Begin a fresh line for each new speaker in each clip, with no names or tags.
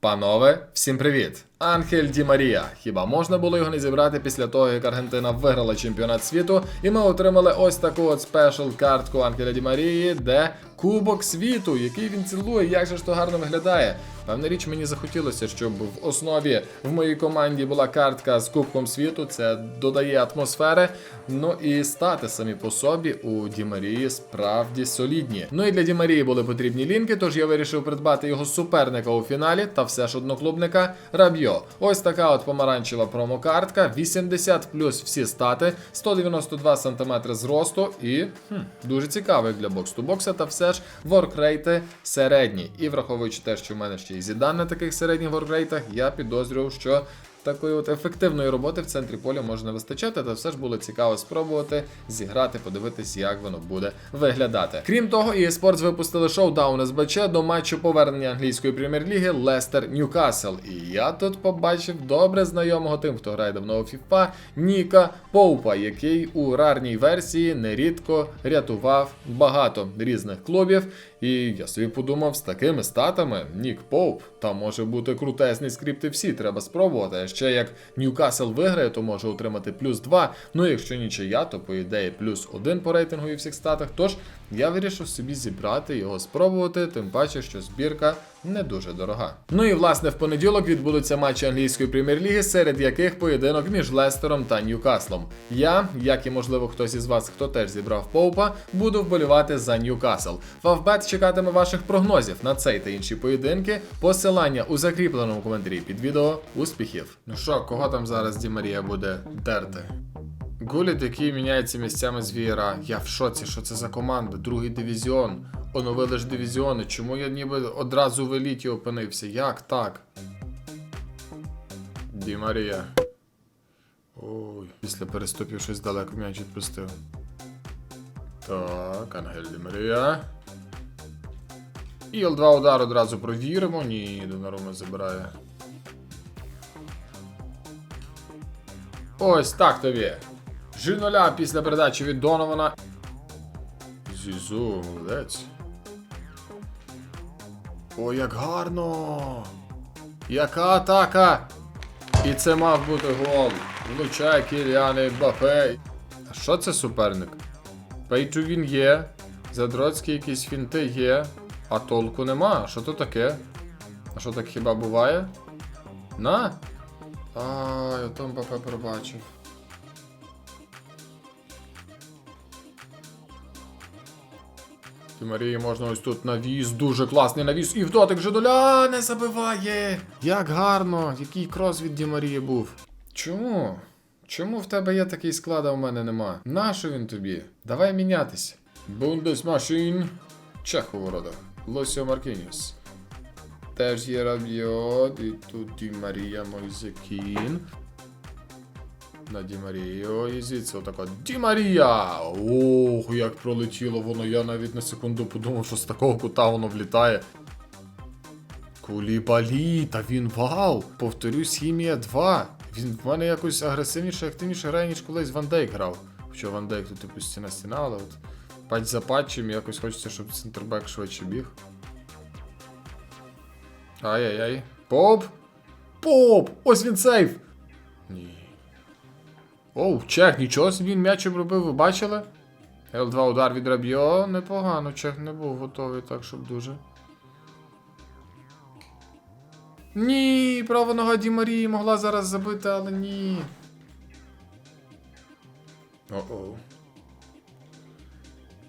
Панове, всім привіт! Анхель Ді Марія. Хіба можна було його не зібрати після того, як Аргентина виграла чемпіонат світу, і ми отримали ось таку от спешл картку Анхеля Ді Марії, де Кубок світу, який він цілує, як же ж то гарно виглядає. Певна річ, мені захотілося, щоб в основі в моїй команді була картка з Кубком світу. Це додає атмосфери. Ну і стати самі по собі у Ді Марії справді солідні. Ну і для Ді Марії були потрібні лінки, тож я вирішив придбати його суперника у фіналі та все ж одноклубника Раб'йо. Ось така от помаранчева промокартка, 80 плюс всі стати, 192 см зросту і хм, дуже цікавий для бокс-ту-бокса, та все ж воркрейти середні. І враховуючи те, що в мене ще й зідан на таких середніх воркрейтах, я підозрював, що такої от ефективної роботи в центрі поля може не вистачати, та все ж було цікаво спробувати зіграти, подивитись, як воно буде виглядати. Крім того, і Sports випустили шоудаун СБЧ до матчу повернення англійської прем'єр-ліги Лестер Ньюкасл. І я тут побачив добре знайомого тим, хто грає давно у FIFA, Ніка Поупа, який у рарній версії нерідко рятував багато різних клубів. І я собі подумав, з такими статами Нік Поуп, там може бути крутезний скрипти всі, треба спробувати. А ще як Ньюкасл виграє, то може отримати плюс 2. Ну якщо нічия, то по ідеї плюс 1 по рейтингу і всіх статах. Тож я вирішив собі зібрати його спробувати, тим паче, що збірка не дуже дорога. Ну і власне в понеділок відбудуться матчі англійської прем'єр-ліги, серед яких поєдинок між Лестером та Ньюкаслом. Я, як і можливо хтось із вас, хто теж зібрав Поупа, буду вболівати за Ньюкасл. Фавбет чекатиме ваших прогнозів на цей та інші поєдинки. Посилання у закріпленому коментарі під відео. Успіхів! Ну що, кого там зараз Ді Марія буде дерти? Гуліт, який міняється місцями з Вієра. Я в шоці, що це за команда? Другий дивізіон. Оновили ж дивізіони. Чому я ніби одразу в еліті опинився? Як так? Ді Марія. Ой, після переступів щось далеко м'яч відпустив. Так, Ангель Ді Марія. І Л2 удар одразу провіримо. Ні, Донарума забирає. Ось так тобі. Жиноля після передачі від Донована. Зізу, молодець. О, як гарно! Яка атака! І це мав бути гол. Влучає Кіліан Мбаппе. А що це суперник? Пейджу він є. Задроцькі якісь фінти є. А толку нема. Що то таке? А що так хіба буває? На? Ай, ото Мбаппе пробачив. Марії можна ось тут навіс, дуже класний навіс. І в дотик Жидоля не забиває. Як гарно, який крос від Ді Марії був. Чому? Чому в тебе є такий склад, а в мене нема? Нащо він тобі? Давай мінятися. Бундесмашин. Чех у. Лосіо Маркініус. Теж є Рабіот, і тут Ді Марія Мойзекін. На Ді Марію, і звідси отака Ді Марія! Ох, як пролетіло воно, я навіть на секунду подумав, що з такого кута воно влітає. Кулібалі, та він вау! Повторюсь, хімія 2. Він в мене якось агресивніше, активніше грає, ніж колись Ван Дейк грав. Хоча Ван Дейк тут типу стіна стіна, але от патч за патчем якось хочеться, щоб центрбек швидше біг. Ай-яй-яй. Поп! Поп! Ось він сейф! Ні. Оу, чех, нічого собі він м'яч обробив, ви бачили? Л2 удар від Рабіо, непогано, чех не був готовий так, щоб дуже. Ні, права нога Ді Марії могла зараз забити, але ні. О-оу.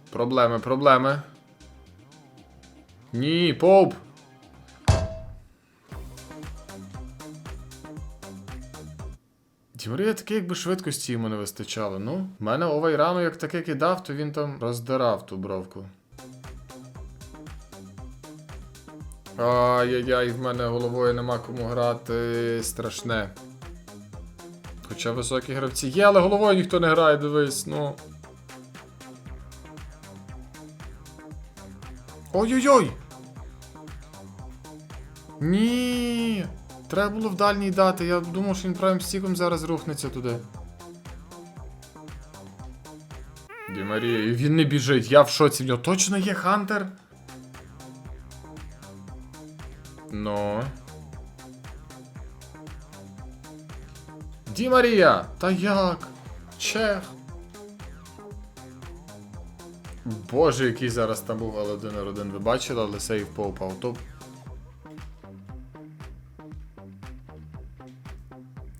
Проблеми, проблеми. Ні, поп! Дімарія таке, якби швидкості йому не вистачало. Ну, мене Овайрану як таке кидав, то він там роздирав ту бровку. Ай-яй-яй, в мене головою нема кому грати. Страшне. Хоча високі гравці є, але головою ніхто не грає, дивись, ну. Ой-ой-ой! Ні! Треба було в дальній дати, я думав, що він правим стіком зараз рухнеться туди. Ді Марія, він не біжить, я в шоці в нього точно є Хантер. Но. Ді Марія! Та як? Чех. Боже, який зараз там був, але 1 1 ви бачили, але сейв попав. Тобто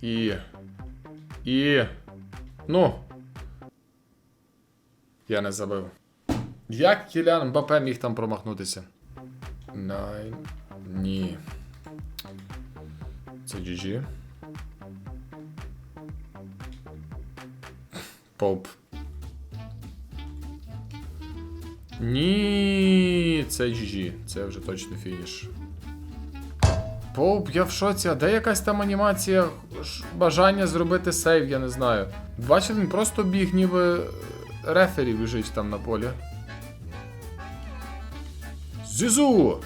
І. І. Ну. Я не забив. Як Кілян Мбапе міг там промахнутися? Найн. Ні. Це GG. Поп. Ні, це GG. Це вже точно фініш. Поп, я в шоці, а де якась там анімація бажання зробити сейв, я не знаю. Бачите, він просто біг, ніби рефері біжить там на полі. Зізу!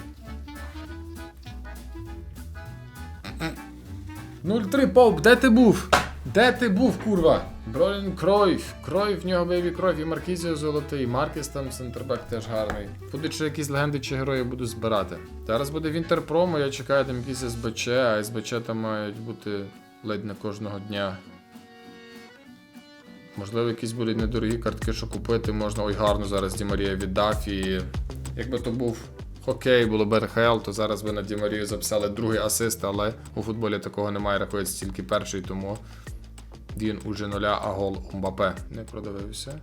0-3, Поуп, де ти був? Де ти був, курва? Бролін Кройф. Кройф, в нього бейбі кройф і Маркізіо золотий. Маркіс там центрбек теж гарний. Буде ще якісь легенди чи герої буду збирати. Зараз буде Вінтер Промо, я чекаю там якісь СБЧ, а СБЧ там мають бути ледь не кожного дня. Можливо, якісь будуть недорогі картки, що купити можна. Ой, гарно зараз Ді Марія віддав і. Якби то був хокей, було б РХЛ, то зараз би на Ді Марію записали другий асист, але у футболі такого немає, рахується тільки перший, тому він уже нуля, а гол Мбапе. Не продивився.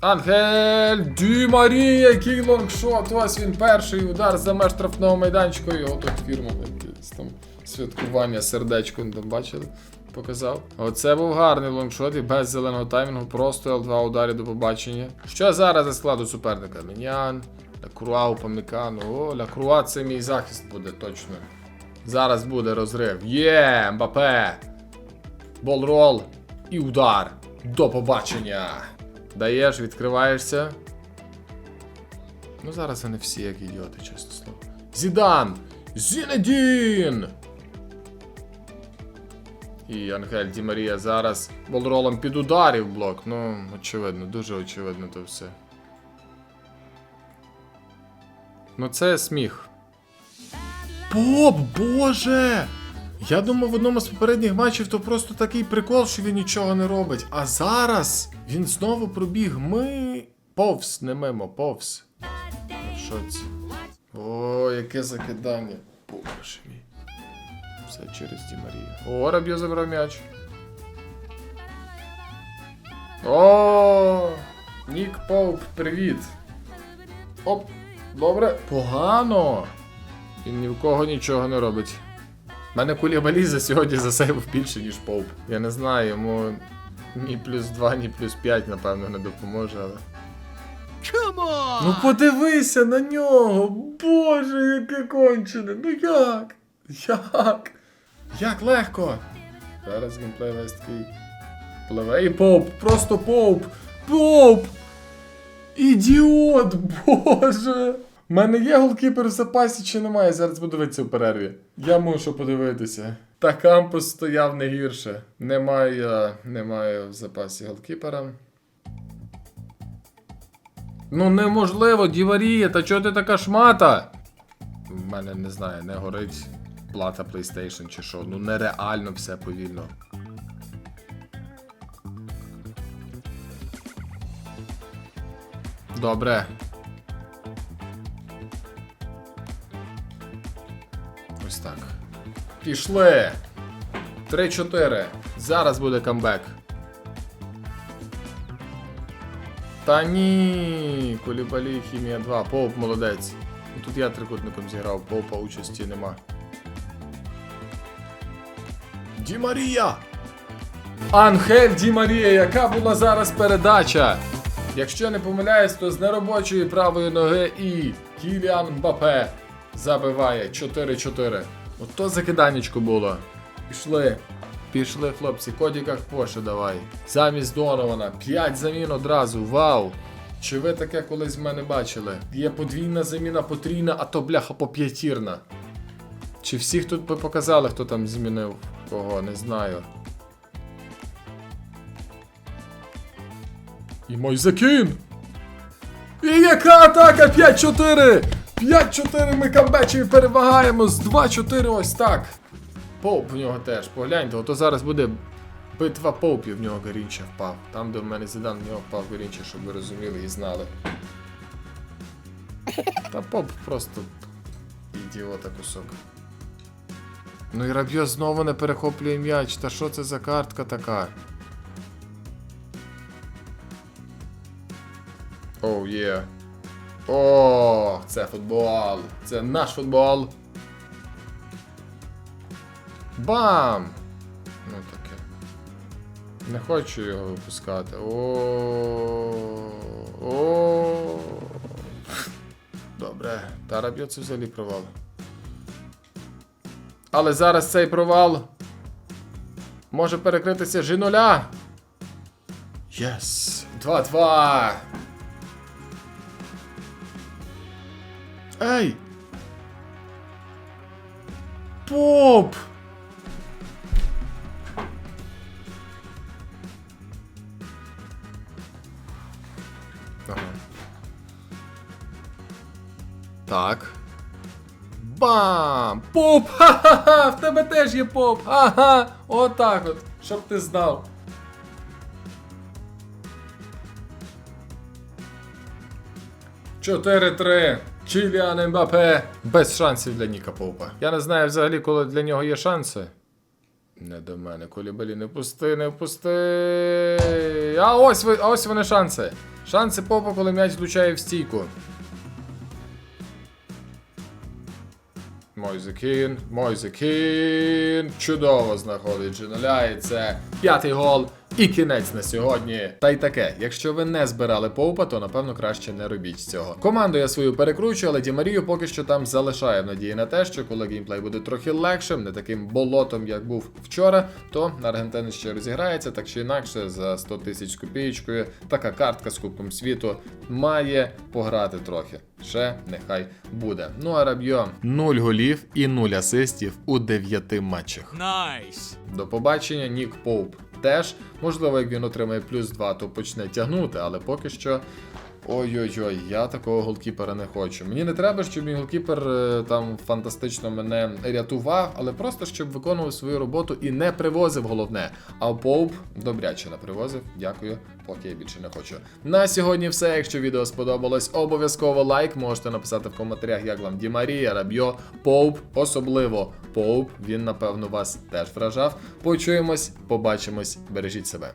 Ангель Ді Марія, який лонгшот. Ось він перший удар за меж штрафного майданчика. Його тут фірма якесь там святкування сердечко там бачили. Показав. Оце був гарний лонгшот і без зеленого таймінгу. Просто L2 ударі до побачення. Що зараз за складу суперника? Мінян, Лакруа, Упамікану. О, Лакруа це мій захист буде точно. Зараз буде розрив. Є, Мбапе. Болрол і удар. До побачення. Даєш, відкриваєшся. Ну зараз вони всі як ідіоти, чесно слово. Зідан! Зінедін! І Ангель Ді Марія зараз болролом під ударів блок. Ну, очевидно, дуже очевидно то все. Ну це сміх. Поп, боже! Я думав в одному з попередніх матчів то просто такий прикол, що він нічого не робить. А зараз він знову пробіг. Ми. Повз, не мимо, повз. Що це? О, яке закидання. Боже мій. Все через Ді Марію. О, Раб'ю забрав м'яч. О, Нік Поуп, привіт. Оп, добре. Погано. Він ні в кого нічого не робить. У мене кулі за сьогодні засейвив більше, ніж Поуп. Я не знаю, йому ні плюс 2, ні плюс 5, напевно, не допоможе, але. Ну подивися на нього! Боже, яке кончене! Ну як? Як? Як легко? Зараз геймплей весь такий. Пливе і поуп! Просто поуп! Поуп! Ідіот! Боже! У мене є голкіпер в запасі чи немає? Зараз буду в перерві. Я мушу подивитися. Та кампус стояв не гірше. Немає, немає в запасі голкіпера. Ну неможливо, Діварія, та чого ти така шмата? В мене не знаю, не горить плата PlayStation чи що. Ну нереально все повільно. Добре. Ось так. Пішли. 3-4. Зараз буде камбек. Та ні, Кулібалі, Хімія 2, Поуп молодець. Тут я трикутником зіграв, Поупа участі нема. Ді Марія! Анхель Ді Марія, яка була зараз передача? Якщо не помиляюсь, то з неробочої правої ноги і Кіліан Мбапе забиває 4-4. Ото закиданечко було. Пішли. Пішли, хлопці, Кодіках Поше давай. Замість Донована. 5 замін одразу. Вау! Чи ви таке колись в мене бачили? Є подвійна заміна, потрійна, а то бляха поп'ятірна. Чи всіх тут би показали, хто там змінив кого, не знаю. І Мойзекін! І яка атака? 5-4! 5-4 ми камбечеві перевагаємо з 2-4 ось так. Поуп в нього теж. Погляньте, ото зараз буде битва поупів, в нього Гарінча впав. Там, де в мене Зідан, в нього впав Гарінча, щоб ви розуміли і знали. Та поп просто ідіота кусок. Ну і Рабьо знову не перехоплює м'яч. Та що це за картка така? Оу, є. О, це футбол. Це наш футбол. Бам! Ну таке. Не хочу його випускати. О. О. Добре. Та Рабьо це взагалі провал. Але зараз цей провал може перекритися Жінуля. Єс! 2-2! Ей! Поп! Ага. Так. Бам! Поп! Ха-ха-ха! В тебе теж є поп! Ага! Отак от, щоб ти знав. Чотири-три. Чіліан Ембапе. Без шансів для Ніка Попа. Я не знаю взагалі, коли для нього є шанси. Не до мене, Колібалі, не пусти, не пусти. А ось а ось вони шанси. Шанси Попа, коли м'яч влучає в стійку. Мойзекін, Мойзекін. Чудово знаходить Джиноля, це п'ятий гол. І кінець на сьогодні. Та й таке, якщо ви не збирали поупа, то напевно краще не робіть цього. Команду я свою перекручую, але Ді Марію поки що там залишає в надії на те, що коли геймплей буде трохи легшим, не таким болотом, як був вчора, то Аргентина ще розіграється, так чи інакше, за 100 тисяч з копієчкою. Така картка з Кубком світу має пограти трохи. Ще нехай буде. Ну а Рабьо 0 голів і 0 асистів у 9 матчах.
Nice.
До побачення, Нік Поуп теж. Можливо, як він отримає плюс 2, то почне тягнути, але поки що. Ой-ой-ой, я такого голкіпера не хочу. Мені не треба, щоб мій голкіпер е, там фантастично мене рятував, але просто щоб виконував свою роботу і не привозив головне. А Поуп добряче не привозив. Дякую, поки я більше не хочу. На сьогодні все. Якщо відео сподобалось, обов'язково лайк. Можете написати в коментарях, як вам Ді Марія, Рабьо, Поуп, особливо Поуп. Він, напевно, вас теж вражав. Почуємось, побачимось, бережіть себе.